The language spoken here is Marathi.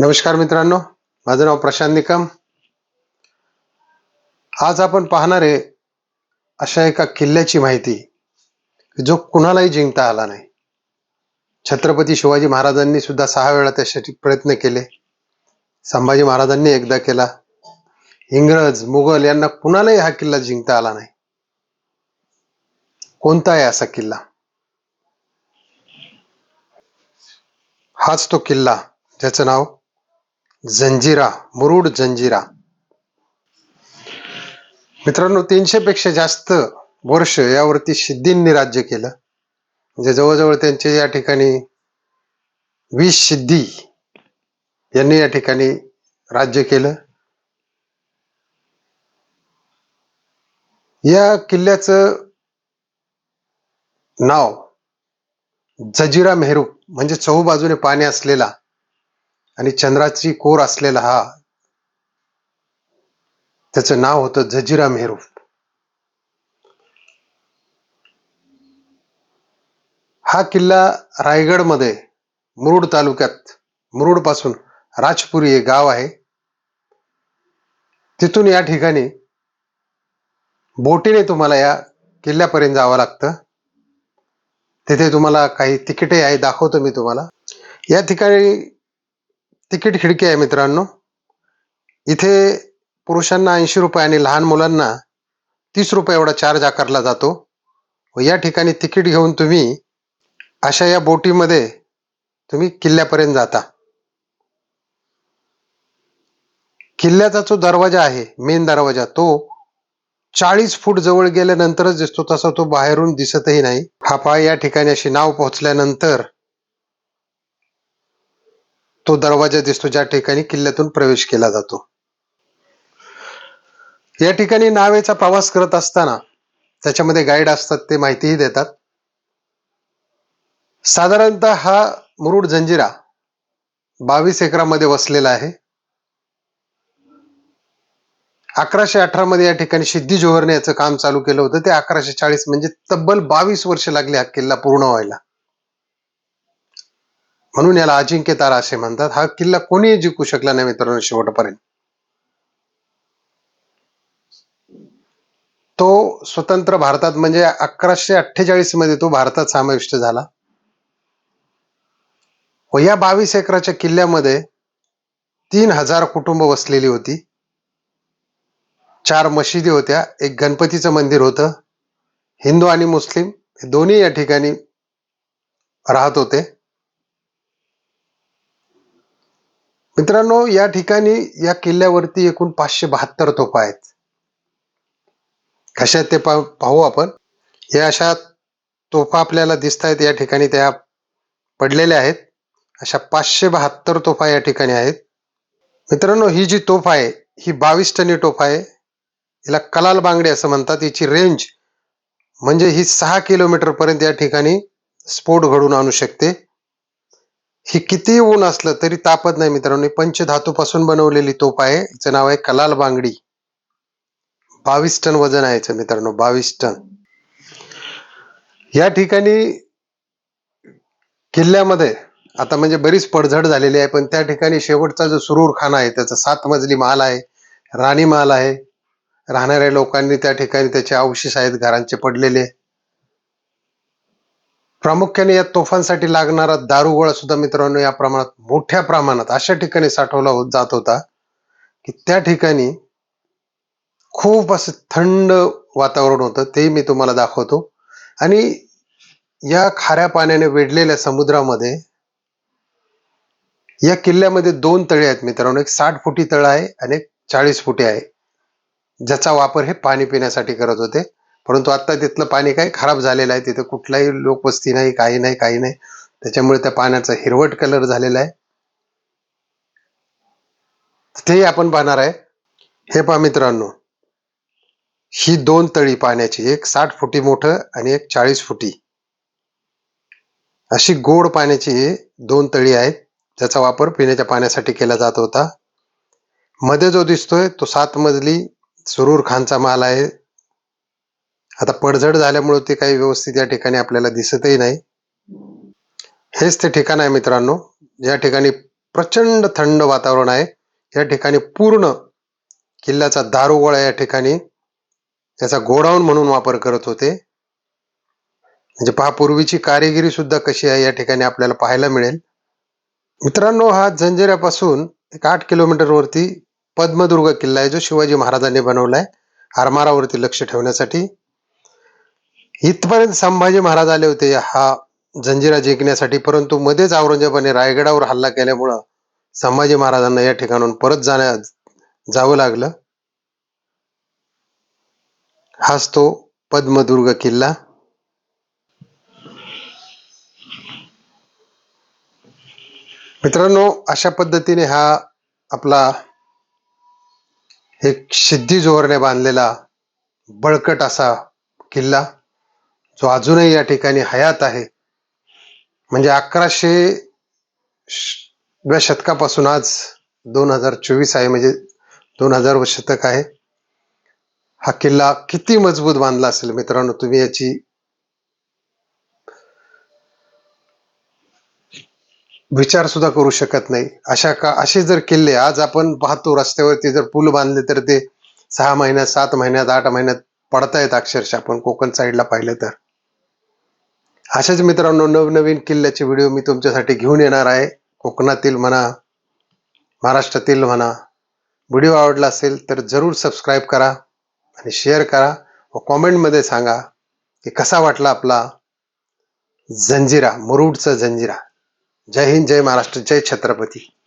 नमस्कार मित्रांनो माझं नाव प्रशांत निकम. आज आपण पाहणार आहे अशा एका किल्ल्याची माहिती जो कुणालाही जिंकता आला नाही. छत्रपती शिवाजी महाराजांनी सुद्धा सहा वेळा त्यासाठी प्रयत्न केले. संभाजी महाराजांनी एकदा केला. इंग्रज मुघल यांना कुणालाही हा किल्ला जिंकता आला नाही. कोणता आहे असा किल्ला? हाच तो किल्ला ज्याचं नाव जंजिरा मुरुड जंजिरा. मित्रांनो तीनशे पेक्षा जास्त वर्ष यावरती सिद्धींनी राज्य केलं. म्हणजे जवळजवळ त्यांचे या ठिकाणी वीस सिद्धी यांनी या ठिकाणी राज्य केलं. या किल्ल्याचं नाव जजिरा मेहरू म्हणजे चहू बाजूने पाणी असलेला आणि चंद्राची कोर असलेला हा त्याचं नाव होतं झजिरा मेहरू हा किल्ला रायगडमध्ये मुरुड तालुक्यात मुरुडपासून राजपुरी हे गाव आहे. तिथून या ठिकाणी बोटीने तुम्हाला या किल्ल्यापर्यंत जावं लागतं. तिथे तुम्हाला काही तिकिटे आहे दाखवतो मी तुम्हाला. या ठिकाणी तिकीट खिडकी आहे मित्रांनो. इथे पुरुषांना ऐंशी रुपये आणि लहान मुलांना तीस रुपये एवढा चार्ज आकारला जातो. व या ठिकाणी तिकीट घेऊन तुम्ही अशा या बोटीमध्ये तुम्ही किल्ल्यापर्यंत जाता. किल्ल्याचा जो दरवाजा आहे मेन दरवाजा तो चाळीस फूट जवळ गेल्यानंतरच दिसतो तसा तो बाहेरून दिसतही नाही. हा पाय या ठिकाणी अशी नाव पोहोचल्यानंतर तो दरवाजा दिसतो ज्या ठिकाणी किल्ल्यातून प्रवेश केला जातो. या ठिकाणी नावेचा प्रवास करत असताना त्याच्यामध्ये गाईड असतात ते माहितीही देतात. साधारणतः हा मुरुड जंजिरा बावीस एकरामध्ये वसलेला आहे. अकराशे अठरा मध्ये या ठिकाणी सिद्धी जोहरने याचं काम चालू केलं होतं. ते अकराशे चाळीस म्हणजे तब्बल बावीस वर्ष लागले हा किल्ला पूर्ण व्हायला. म्हणून याला अजिंक्य तारा असे म्हणतात. हा किल्ला कोणीही जिंकू शकला नाही मित्रांनो शेवटपर्यंत. तो स्वतंत्र भारतात म्हणजे अकराशे अठ्ठेचाळीसमध्ये तो भारतात समाविष्ट झाला. व या बावीस एकराच्या किल्ल्यामध्ये तीन हजार कुटुंब वसलेली होती. चार मशिदी होत्या. एक गणपतीचं मंदिर होतं. हिंदू आणि मुस्लिम हे दोन्ही या ठिकाणी राहत होते. मित्रांनो या ठिकाणी या किल्ल्यावरती एकूण पाचशे बहात्तर तोफा आहेत. कशात ते पा- पाहू आपण. या अशा तोफा आपल्याला दिसत आहेत या ठिकाणी त्या पडलेल्या आहेत. अशा पाचशे बहात्तर तोफा या ठिकाणी आहेत. मित्रांनो ही जी तोफ आहे ही बावीस टनी तोफ आहे. हिला कलाल बांगडी असं म्हणतात. हिची रेंज म्हणजे ही सहा किलोमीटर पर्यंत या ठिकाणी स्फोट घडून आणू शकते. ही किती ऊन असलं तरी तापत नाही मित्रांनो. पंचधातूपासून बनवलेली तोप आहे. हिचं नाव आहे कलाल बांगडी. बावीस टन वजन आहे याचं मित्रांनो. बावीस टन. या ठिकाणी किल्ल्यामध्ये आता म्हणजे बरीच पडझड झालेली आहे पण त्या ठिकाणी शेवटचा जो सुरूर खाना आहे त्याचा सात मजली महाल आहे राणी महाल आहे. राहणाऱ्या लोकांनी त्या ठिकाणी त्याचे अवशेष आहेत घरांचे पडलेले. प्रामुख्याने या तोफांसाठी लागणारा दारुगोळा सुद्धा मित्रांनो या प्रमाणात मोठ्या प्रमाणात अशा ठिकाणी साठवला होत जात होता की त्या ठिकाणी खूप असं थंड वातावरण होतं ते मी तुम्हाला दाखवतो. आणि या खाऱ्या पाण्याने वेढलेल्या समुद्रामध्ये या किल्ल्यामध्ये दोन तळे आहेत मित्रांनो. एक साठ फुटी तळ आहे आणि एक चाळीस फुटी आहे ज्याचा वापर हे पाणी पिण्यासाठी करत होते. परंतु आता तिथलं पाणी काही खराब झालेलं आहे. तिथं कुठलाही लोकवस्ती नाही काही नाही काही नाही. त्याच्यामुळे त्या पाण्याचा हिरवट कलर झालेला आहे. तेही आपण पाहणार आहे. हे पहा मित्रांनो. ही दोन तळी पाण्याची एक साठ फुटी मोठं आणि एक चाळीस फुटी. अशी गोड पाण्याची दोन तळी आहेत ज्याचा वापर पिण्याच्या पाण्यासाठी केला जात होता. मध्ये जो दिसतोय तो सात मजली सुरूर खानचा माल आहे. आता पडझड झाल्यामुळे ते काही व्यवस्थित या ठिकाणी आपल्याला दिसतही नाही. हेच ते ठिकाण आहे मित्रांनो ज्या ठिकाणी प्रचंड थंड वातावरण आहे या ठिकाणी पूर्ण किल्ल्याचा दारुगोळा या ठिकाणी त्याचा गोडाऊन म्हणून वापर करत होते. म्हणजे पहा पूर्वीची कारिगिरी सुद्धा कशी आहे या ठिकाणी आपल्याला पाहायला मिळेल. मित्रांनो हा जंजिऱ्यापासून एक आठ किलोमीटर वरती पद्मदुर्ग किल्ला आहे जो शिवाजी महाराजांनी बनवलाय. आरमारावरती लक्ष ठेवण्यासाठी. इथपर्यंत संभाजी महाराज आले होते. हा जंजिरा जिंकण्यासाठी परंतु मध्येच औरंगजेबाने रायगडावर हल्ला केल्यामुळं संभाजी महाराजांना या ठिकाणून परत जाण्या जावं लागलं. हाच तो पद्मदुर्ग किल्ला. मित्रांनो अशा पद्धतीने हा आपला एक सिद्धी जोहरने बांधलेला बळकट असा किल्ला. जो अजूनही या ठिकाणी हयात आहे म्हणजे अकराशे व्या शतकापासून आज दोन हजार चोवीस आहे म्हणजे दोन हजार शतक आहे. हा किल्ला किती मजबूत बांधला असेल मित्रांनो तुम्ही याची? विचार सुद्धा करू शकत नाही. अशा का असे जर किल्ले आज आपण पाहतो रस्त्यावरती जर पूल बांधले तर ते सहा महिन्यात सात महिन्यात आठ महिन्यात पडतायत अक्षरशः आपण कोकण साईडला पाहिलं तर. अशाच मित्रांनो नवनवीन किल्ल्याचे व्हिडिओ मी तुमच्यासाठी घेऊन येणार आहे. कोकणातील म्हणा महाराष्ट्रातील म्हणा व्हिडिओ आवडला असेल तर जरूर सबस्क्राईब करा आणि शेअर करा व कॉमेंटमध्ये सांगा की कसा वाटला आपला जंजिरा मुरुडचा जंजिरा. जय हिंद जय महाराष्ट्र जय छत्रपती.